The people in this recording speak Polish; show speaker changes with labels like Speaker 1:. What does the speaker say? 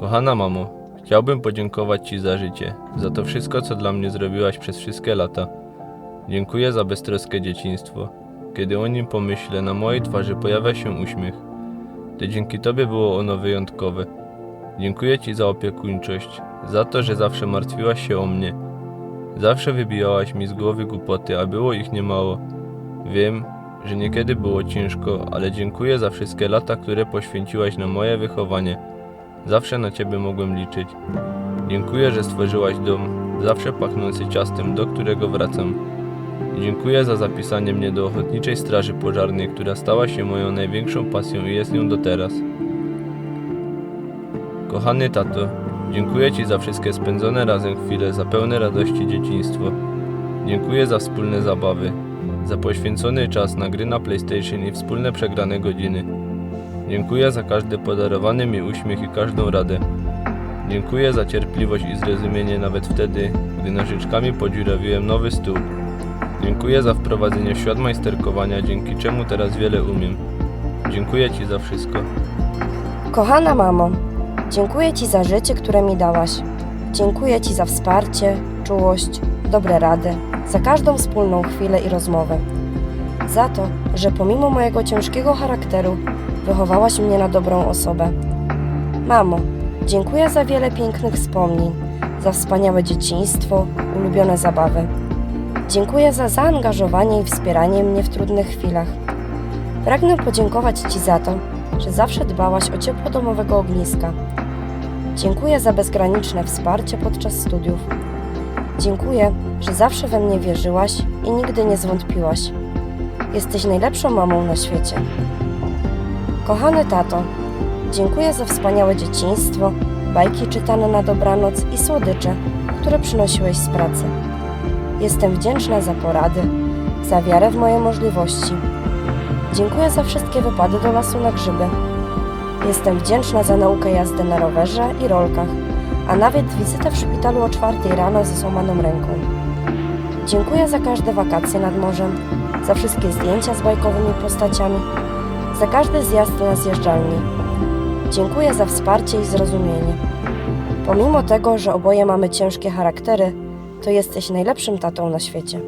Speaker 1: Kochana mamo, chciałbym podziękować Ci za życie, za to wszystko, co dla mnie zrobiłaś przez wszystkie lata. Dziękuję za beztroskie dzieciństwo. Kiedy o nim pomyślę, na mojej twarzy pojawia się uśmiech. To dzięki Tobie było ono wyjątkowe. Dziękuję Ci za opiekuńczość, za to, że zawsze martwiłaś się o mnie. Zawsze wybijałaś mi z głowy głupoty, a było ich niemało. Wiem, że niekiedy było ciężko, ale dziękuję za wszystkie lata, które poświęciłaś na moje wychowanie. Zawsze na Ciebie mogłem liczyć. Dziękuję, że stworzyłaś dom, zawsze pachnący ciastem, do którego wracam. Dziękuję za zapisanie mnie do Ochotniczej Straży Pożarnej, która stała się moją największą pasją i jest nią do teraz. Kochany tato, dziękuję Ci za wszystkie spędzone razem chwile, za pełne radości dzieciństwo. Dziękuję za wspólne zabawy, za poświęcony czas na gry na PlayStation i wspólne przegrane godziny. Dziękuję za każdy podarowany mi uśmiech i każdą radę. Dziękuję za cierpliwość i zrozumienie nawet wtedy, gdy nożyczkami podziurawiłem nowy stół. Dziękuję za wprowadzenie w świat majsterkowania, dzięki czemu teraz wiele umiem. Dziękuję Ci za wszystko.
Speaker 2: Kochana mamo, dziękuję Ci za życie, które mi dałaś. Dziękuję Ci za wsparcie, czułość, dobre rady, za każdą wspólną chwilę i rozmowę. Za to, że pomimo mojego ciężkiego charakteru wychowałaś mnie na dobrą osobę. Mamo, dziękuję za wiele pięknych wspomnień, za wspaniałe dzieciństwo, ulubione zabawy. Dziękuję za zaangażowanie i wspieranie mnie w trudnych chwilach. Pragnę podziękować Ci za to, że zawsze dbałaś o ciepło domowego ogniska. Dziękuję za bezgraniczne wsparcie podczas studiów. Dziękuję, że zawsze we mnie wierzyłaś i nigdy nie zwątpiłaś. Jesteś najlepszą mamą na świecie. Kochany tato, dziękuję za wspaniałe dzieciństwo, bajki czytane na dobranoc i słodycze, które przynosiłeś z pracy. Jestem wdzięczna za porady, za wiarę w moje możliwości. Dziękuję za wszystkie wypady do lasu na grzyby. Jestem wdzięczna za naukę jazdy na rowerze i rolkach, a nawet wizytę w szpitalu o czwartej rano ze złamaną ręką. Dziękuję za każde wakacje nad morzem, za wszystkie zdjęcia z bajkowymi postaciami, za każdy zjazd na zjeżdżalni. Dziękuję za wsparcie i zrozumienie. Pomimo tego, że oboje mamy ciężkie charaktery, to jesteś najlepszym tatą na świecie.